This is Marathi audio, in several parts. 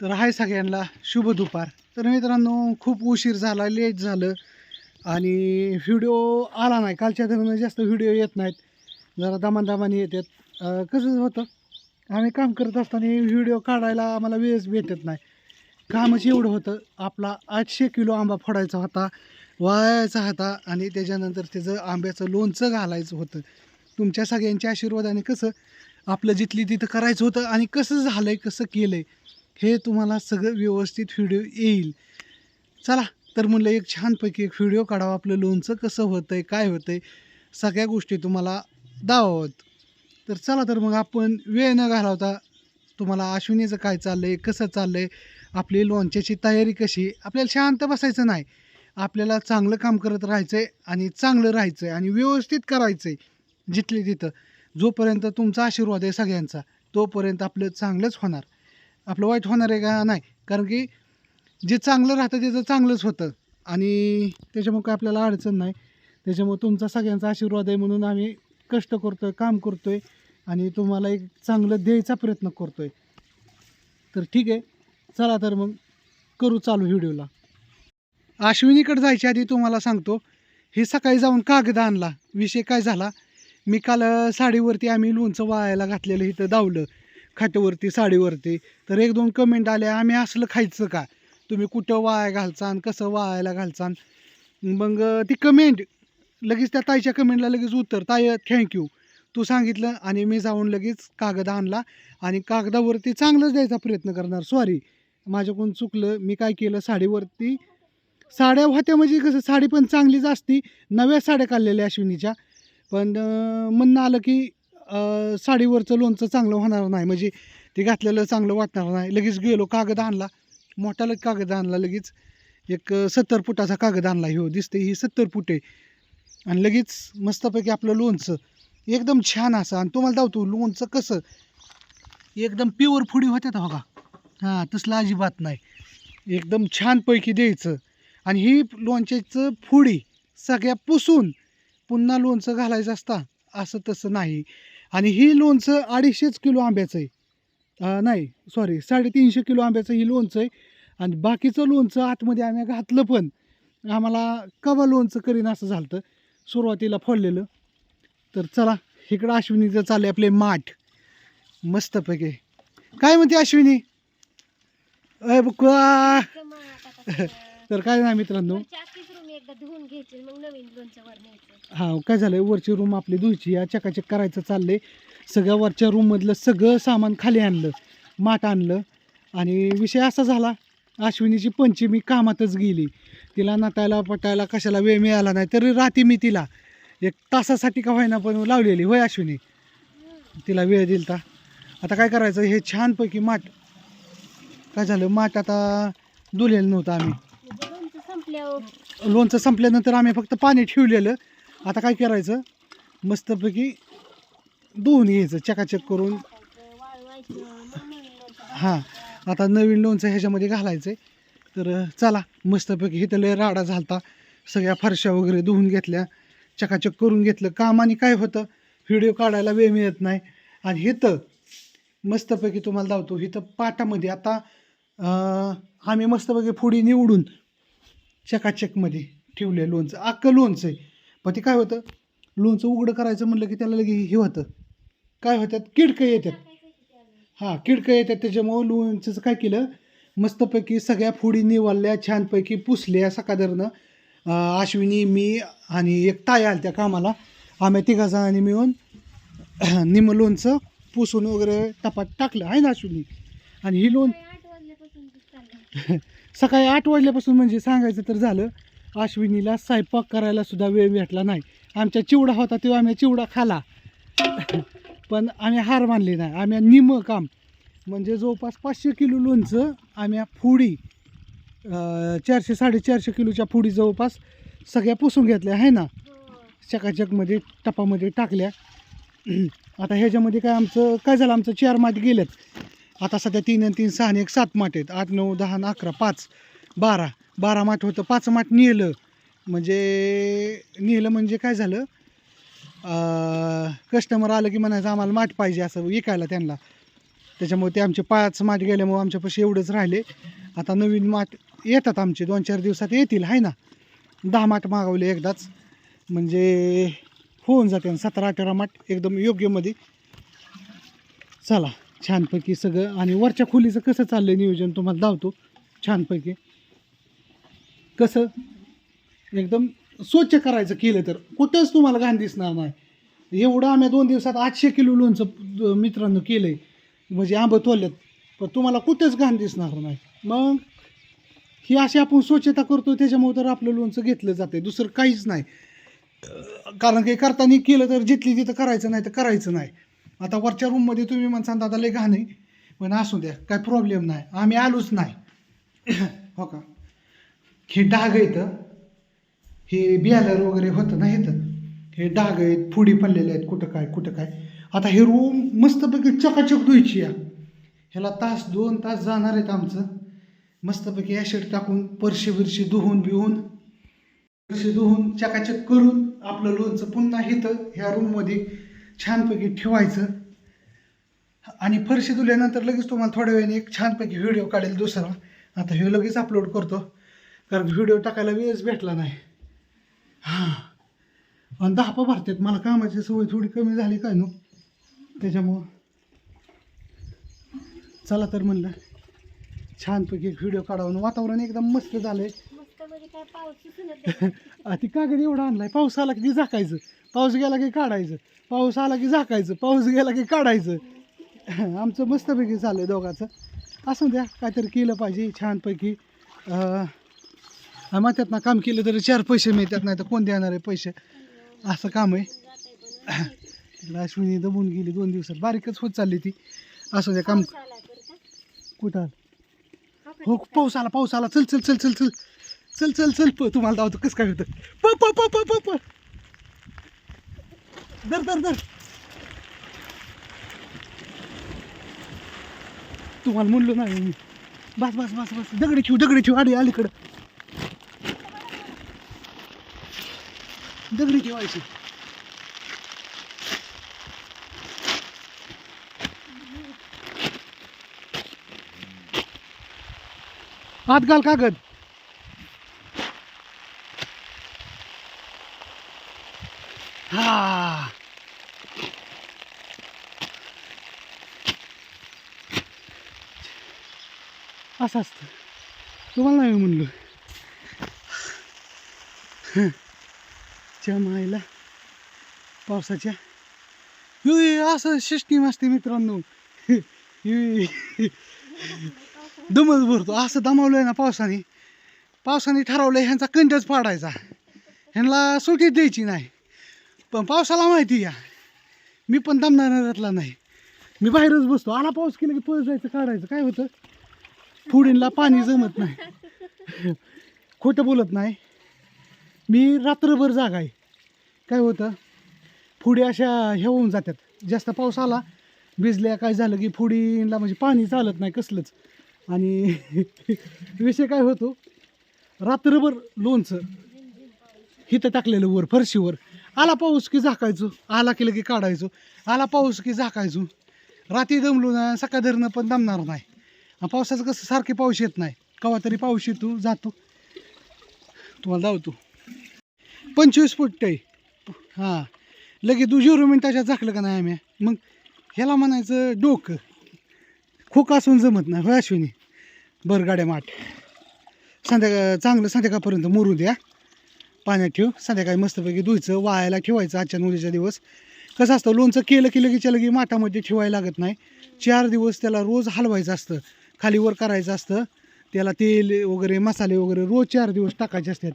तर हाय सगळ्यांना शुभ दुपार. तर मित्रांनो खूप उशीर झाला लेट झालं आणि व्हिडिओ आला नाही. कालच्या दरम्यान जास्त व्हिडिओ येत नाहीत. जरा दमादमाने येतात कसं होतं? आम्ही काम करत असताना व्हिडिओ काढायला आम्हाला वेळच भेटत नाही. कामच एवढं होतं. आपला आठशे किलो आंबा फोडायचा होता वाळायचा होता आणि त्याच्यानंतर त्याचं आंब्याचं लोणचं घालायचं होतं. तुमच्या सगळ्यांच्या आशीर्वादाने कसं आपलं जिथली तिथं करायचं होतं आणि कसं झालं आहे कसं केलं आहे हे तुम्हाला सगळं व्यवस्थित व्हिडिओ येईल. चला तर म्हणलं एक छानपैकी एक व्हिडिओ काढावा आपलं लोणचं कसं होतं आहे काय होतं आहे सगळ्या गोष्टी तुम्हाला दावावत तर चला तर मग आपण वेळ न घालवता तुम्हाला अश्विनीचं काय चाललं आहे कसं चाललं आहे आपली लोणच्याची तयारी कशी आपल्याला शांत बसायचं नाही. आपल्याला चांगलं काम करत राहायचं आहे आणि चांगलं राहायचं आहे आणि व्यवस्थित करायचं आहे जिथले तिथं. जोपर्यंत तुमचा आशीर्वाद आहे सगळ्यांचा तोपर्यंत आपलं चांगलंच होणार. आपलं वाईट होणार आहे का? नाही. कारण की जे चांगलं राहतं त्याचं चांगलंच होतं. आणि त्याच्यामुळं काय आपल्याला अडचण नाही. त्याच्यामुळं तुमचा सगळ्यांचा आशीर्वाद आहे म्हणून आम्ही कष्ट करतो आहे काम करतो आहे आणि तुम्हाला एक चांगलं द्यायचा प्रयत्न करतो आहे तर ठीक आहे. चला तर मग करू चालू व्हिडिओला. अश्विनीकडे जायच्या आधी तुम्हाला सांगतो हे सकाळी जाऊन कागद आणला. विषय काय झाला? मी काल साडीवरती आम्ही लोणचं वाळायला घातलेलं इथं दावलं खाट्यावरती साडीवरती. तर एक दोन कमेंट आल्या आम्ही असलं खायचं का? तुम्ही कुठं वाया घालचान कसं वाळायला घालचान? मग ती कमेंट लगेच त्या ताईच्या कमेंटला लगेच उत्तर ताई थँक्यू तू सांगितलं आणि मी जाऊन लगेच कागद आणला आणि कागदावरती चांगलंच द्यायचा प्रयत्न करणार. सॉरी माझ्याकडून चुकलं. मी काय केलं? साडीवरती साड्या होत्या म्हणजे कसं साडी पण चांगलीच असती. नव्या साड्या काढलेल्या अश्विनीच्या. पण म्हणणं आलं की साडीवरचं लोणचं चांगलं होणार नाही. म्हणजे ते घातलेलं चांगलं वाटणार नाही. लगेच गेलो कागद आणला. मोठाला कागद आणला लगेच. एक सत्तर फुटाचा कागद आणला. हो दिसते ही सत्तर फुटे आहे. आणि लगेच मस्तपैकी आपलं लोणचं. एकदम छान असं. आणि तुम्हाला धावतो लोणचं कसं? एकदम प्युअर फुडी होत्या हो का हां तसलं अजिबात नाही. एकदम छानपैकी द्यायचं. आणि ही लोणच्याचं फुडी सगळ्या पुसून पुन्हा लोणचं घालायचं असता असं तसं नाही. आणि ही लोणचं अडीचशेच किलो आंब्याचं आहे. नाही सॉरी साडेतीनशे किलो आंब्याचं ही लोणचं आहे. आणि बाकीचं लोणचं आतमध्ये आम्ही घातलं पण आम्हाला कवा लोणचं करीन असं झालं तर सुरुवातीला फोडलेलं. तर चला इकडं अश्विनीचं चालले आपले माठ. मस्तपैकी. काय म्हणते अश्विनी? अय बुक्का तर काय नाही मित्रांनो? एकदा धुवून घ्यायचे मग नवीन लोणचं वर न्यायचं. हा काय झालंय? वरची रूम आपली धुयची या चकाचक करायचं चाललंय. सगळ्या वरच्या रूममधलं सगळं सामान खाली आणलं माठ आणलं. आणि विषय असा झाला अश्विनीची पंचमी कामातच गेली. तिला नटायला पटायला कशाला वेळ मिळाला नाही तरी रात्री मी तिला. एक तासासाठी का होईना पण लावलेली होय अश्विनी? तिला वेळ दिलता. आता काय करायचं? हे छानपैकी माठ काय झालं? माठ आता धुलेलं नव्हतं आम्ही. लोणचं संपल्यावर लोणचं संपल्यानंतर आम्ही फक्त पाणी ठेवलेलं. आता काय करायचं? मस्तपैकी धुवून घ्यायचं चकाचक करून. हां आता नवीन लोणचं ह्याच्यामध्ये घालायचं आहे तर चला मस्तपैकी इथं लय राडा झालता. सगळ्या फरशा वगैरे धुवून घेतल्या. चकाचक करून घेतलं. काम आणि काय होतं? व्हिडिओ काढायला वेळ मिळत नाही. आणि इथं मस्तपैकी तुम्हाला धावतो इथं पाटामध्ये आता आम्ही मस्तपैकी फुडी निवडून चकाचकमध्ये ठेवले लोणचं. अख्खं लोणचं आहे. पण ते काय होतं? लोणचं उघडं करायचं म्हणलं की त्याला लगे हे होतं. काय होतात? किडकं येतात. हां किडकं येतात. त्याच्यामुळं लोणचं काय केलं? मस्तपैकी सगळ्या फोडी निवडल्या छानपैकी पुसल्या सकादरनं अश्विनी मी आणि एक ताई आल्या त्या कामाला. आम्ही तिघा जणांनी मिळून निम लोणचं पुसून वगैरे टपात टाकलं. आहे ना अश्विनी? आणि ही लोण सकाळी आठ वाजल्यापासून म्हणजे सांगायचं तर झालं अश्विनीला स्वयंपाक करायला सुद्धा वेळ भेटला नाही. आमच्या चिवडा होता तेव्हा आम्ही चिवडा खाला. पण आम्ही हार मानले नाही. आम्ही निम काम. म्हणजे जवळपास पाचशे किलो लोणचं आम्ही फुडी चारशे साडेचारशे किलोच्या फुडी जवळपास सगळ्या पुसून घेतल्या आहे ना? चकाचकमध्ये टपामध्ये टाकल्या. आता ह्याच्यामध्ये काय आमचं काय झालं? आमचं चार माती गेल्यात. आता सध्या तीन आणि तीन सहा आणि एक सात माठ आहेत. आठ नऊ दहा आणि अकरा पाच बारा. बारा माठ होतं. पाच माठ नेलं. म्हणजे नेलं म्हणजे काय झालं? कस्टमर आलं की म्हणायचं आम्हाला माठ पाहिजे असं विकायला त्यांना. त्याच्यामुळे ते आमचे पाच माठ गेल्यामुळे आमच्यापाशी एवढंच राहिले. आता नवीन माठ येतात आमचे. दोन चार दिवसात येतील आहे ना? दहा माठ मागवले एकदाच. म्हणजे होऊन जाते. सतरा अठरा माठ एकदम योग्यमध्ये चला. छानपैकी सगळं. आणि वरच्या खोलीचं कसं चाललं नियोजन तुम्हाला धावतो छानपैकी. कसं? एकदम स्वच्छ करायचं केलं तर. कुठंच तुम्हाला घाण दिसणार नाही. एवढं आम्ही दोन दिवसात आठशे किलो लोणचं मित्रांनो केलं आहे म्हणजे आंबं तोल्यात पण तुम्हाला कुठंच घाण दिसणार नाही. मग ही अशी आपण स्वच्छता करतो त्याच्यामुळे तर आपलं लोणचं घेतलं जातं दुसरं काहीच नाही. कारण काही करताना केलं तर जिथली तिथं करायचं नाही तर करायचं नाही. आता वरच्या रूममध्ये तुम्ही म्हणसान दादा लय घाण आहे. पण असू द्या काय प्रॉब्लेम नाही. आम्ही आलोच नाही. हो का? हे डाग येतं हे बियालर वगैरे होतं ना येतं हे डाग आहेत फुडी पडलेले आहेत कुठं काय कुठं काय. आता हे रूम मस्तपैकी चकाचक धुवायची या. ह्याला तास दोन तास जाणार आहेत आमचं. मस्तपैकी ॲशेड टाकून परशी बिरशी धुवून बिवून परशी धुवून चकाचक करून आपलं लोणचं पुन्हा इथं ह्या रूममध्ये छानपैकी ठेवायचं. आणि फरशी धुल्यानंतर लगेच तुम्हाला थोड्या वेळाने एक छानपैकी व्हिडिओ काढेल दुसरा. आता हे लगेच अपलोड करतो. कारण व्हिडिओ टाकायला वेळच भेटला नाही. हां. आणि दहा भरतात. मला कामाची सवय थोडी कमी झाली काय नो? त्याच्यामुळं. चला तर म्हणलं छानपैकी एक व्हिडिओ काढावं. वातावरण एकदम मस्त झालंय. मस्त म्हणजे ती कागद एवढा आणलाय. पाऊस आला की झाकायचं. पाऊस गेला की काढायचं. पाऊस आला की झाकायचं. पाऊस गेला की काढायचं. आमचं मस्तपैकी चाललं आहे दोघाचं. असं द्या काहीतरी केलं पाहिजे छानपैकी. मग त्यातनं काम केलं तरी चार पैसे मिळतात नाही तर कोण देणार आहे पैसे? असं काम आहे. अश्विनी दमून गेली दोन दिवसात. बारीकच होत चालली ती. असं द्या काम कुठं आलं? हो पाऊस आला पाऊस आला. चल चल चल चल चल. चल चल चल. प तुम्हाला धावतो. कसं काय होतं? प प प प प. प दर दर तुम्हाला म्हणलो नाही मी. बस बस बस बस. दगडी ठेवू दगडी ठेवू. आडी अलीकडं. दगडी ठेवायची आत घाल कागद. हा. असं असतं. तुम्हाला नाही म्हणलो? च्या मायला. पावसाच्या. युई असं सिस्टीम असते मित्रांनो. युई दमच भरतो. असं दमावलंय ना पावसाने. पावसाने ठरवलं ह्यांचा कंटच पाडायचा. ह्यांना सुटी द्यायची नाही. पण पावसाला माहिती या. मी पण दमणाऱ्यातला नाही. मी बाहेरच बसतो. आला पाऊस केला की पळत जायचं काढायचं. काय होतं? फुडींला पाणी जमत नाही. खोटं बोलत नाही. मी रात्रभर जागा आहे काय होतं? फुडी अशा हे होऊन जातात. जास्त पाऊस आला भिजल्या काय झालं की फुडीला म्हणजे पाणी चालत नाही कसलंच. आणि विषय काय होतो? रात्रभर लोणचं हिथं टाकलेलं वर फरशीवर. आला पाऊस की झाकायचो आला केलं की काढायचो. आला पाऊस की झाकायचो. रात्री दमलो ना सकाळ धरणं पण दमणार नाही. पावसाचं कसं सारखे पाऊस येत नाही. कवा तरी पाऊस येतो जातो. तुम्हाला धावतो. पंचवीस फूट आहे हां. लगेच तू झिरो मिनटाच्या झाकलं का नाही आम्ही? मग ह्याला म्हणायचं डोकं. खोक असून जमत नाही होय अश्विनी. बरं गाड्या माठ. संध्याकाळ चांगलं संध्याकाळपर्यंत मोरू द्या. पाण्यात ठेव. संध्याकाळी मस्तपैकी धुयचं वाळायला ठेवायचं आजच्या उद्याच्या दिवस. कसं असतं लोणचं केलं की लगेच्या लगे माठामध्ये ठेवायला लागत नाही. चार दिवस त्याला रोज हलवायचं असतं. खालीवर करायचं असतं त्याला तेल वगैरे मसाले वगैरे रोज चार दिवस टाकायचे असतात.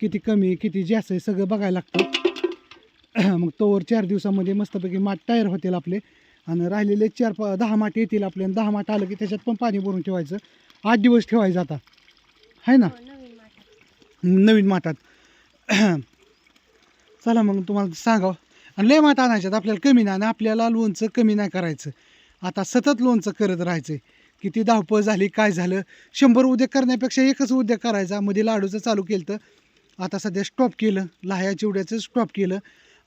किती कमी किती जास्त आहे सगळं बघायला लागतं. मग तोवर चार दिवसामध्ये मस्तपैकी माठ तयार होतील आपले. आणि राहिलेले चार पा दहा माठ येतील आपले. आणि दहा माठ आलं की त्याच्यात पण पाणी भरून ठेवायचं. आठ दिवस ठेवायचं आता. आहे ना? नवीन माठात. नवीन माठात चला मग तुम्हाला सांगावं. आणि लय माठ आणायच्यात. आपल्याला कमी नाही आणि आपल्याला लोणचं कमी नाही करायचं. आता सतत लोणचं करत राहायचं किती धावपळ झाली काय झालं? शंभर उद्योग करण्यापेक्षा एकच उद्योग करायचा. मध्ये लाडूचं चालू केलं तर आता सध्या स्टॉप केलं. लाह्या चिवड्याचं स्टॉप केलं.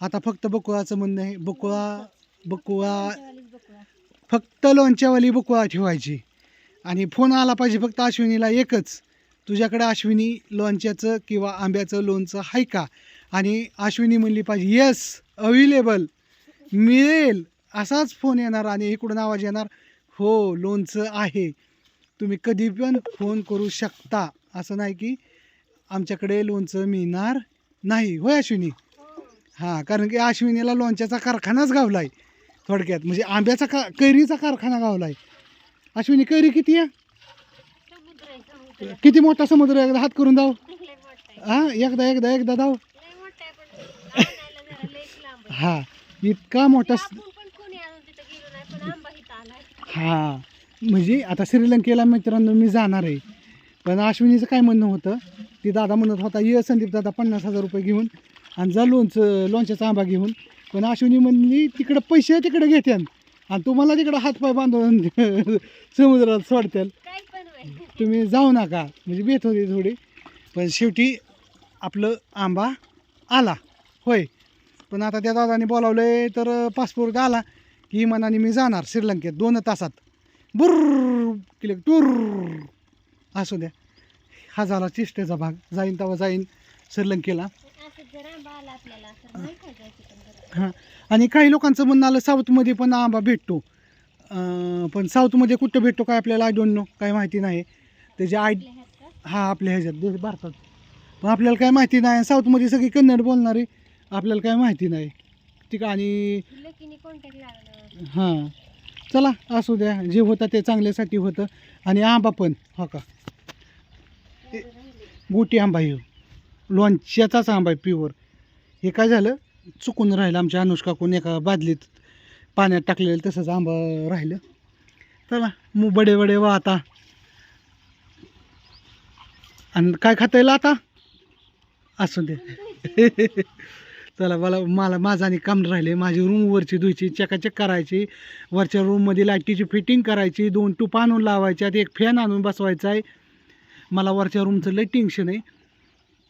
आता फक्त बकुळाचं म्हणणं आहे बकुळा बकुळा फक्त लोणच्यावाली बकुळा ठेवायची. आणि फोन आला पाहिजे फक्त अश्विनीला एकच. तुझ्याकडे अश्विनी लोणच्याचं किंवा आंब्याचं लोणचं आहे का? आणि अश्विनी म्हणली पाहिजे येस अवेलेबल मिळेल. असाच फोन येणार आणि इकडून आवाज येणार. हो लोणचं आहे. तुम्ही कधी पण फोन करू शकता. असं नाही की आमच्याकडे लोणचं मिळणार नाही. होय अश्विनी? हो हां कारण की अश्विनीला लोणच्याचा कारखानाच गावला आहे थोडक्यात. म्हणजे आंब्याचा का कैरीचा कारखाना गावला आहे अश्विनी कैरी किती आहे? किती मोठा समुद्र? एकदा हात करून जाऊ हां एकदा एकदा एकदा जाऊ हां इतका मोठा स- आपण पण कोणी आणून तिथं गेलो नाही पण आंबा इथं आलाय हां. म्हणजे आता श्रीलंकेला मित्रांनो मी जाणार आहे. पण अश्विनीचं काय म्हणणं होतं? ती दादा म्हणत होता ये संदीप दादा पन्नास हजार रुपये घेऊन आणि जा लोणचं लोणच्याचा आंबा घेऊन. पण अश्विनी म्हणली तिकडं पैसे तिकडे घेत्यान आणि तुम्हाला तिकडं हातपाय बांधून समुद्रात सोडत्याल. तुम्ही जाऊ नका. म्हणजे बेत होती थोडी. पण शेवटी आपलं आंबा आला. होय. पण आता त्या दादाने बोलावलं आहे तर पासपोर्ट आला. की मनाने मी जाणार श्रीलंकेत दोन तासात. बुर्र केले टूर असू द्या. हा झाला चिष्टेचा भाग. जाईन तेव्हा जाईन श्रीलंकेला. हां. आणि काही लोकांचं म्हणणं आलं साऊथमध्ये पण आंबा भेटतो. पण साऊथमध्ये कुठं भेटतो काय आपल्याला आय डोंट नो. काय माहिती नाही. त्याचे आय हा आपल्या ह्याच्यात देश भारतात. पण आपल्याला काय माहिती नाही. साऊथमध्ये सगळी कन्नड बोलणारी आपल्याला काय माहिती नाही. ठीक आहे. आणि हां. चला असू द्या. जे होतं ते चांगल्यासाठी होतं. आणि आंबा पण हो का? गोटी आंबा हे लोणच्याचाच आंबा आहे प्युअर हे काय झालं? चुकून राहिलं आमच्या अनुष्काकून. एका बादलीत पाण्यात टाकलेलं तसंच आंबा राहिलं. चला मग बडे बडे वा आता. आणि काय खाता येईल आता? असू दे. चला मला मला माझं आणि काम राहिले. माझी रूम वरची धुयची चकाचक करायची. वरच्या रूममध्ये लाईटीची फिटिंग करायची. दोन टूप आणून लावायच्यात एक फॅन आणून बसवायचा आहे मला वरच्या रूमचं लई टेन्शन आहे.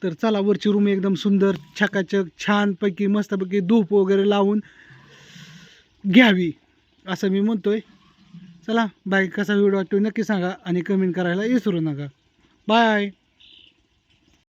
तर चला वरची रूम एकदम सुंदर छकाचक छानपैकी मस्तपैकी धूप वगैरे लावून घ्यावी असं मी म्हणतोय. चला बाय कसा व्हिडिओ वाटतो नक्की सांगा आणि कमेंट करायला विसरू नका. बाय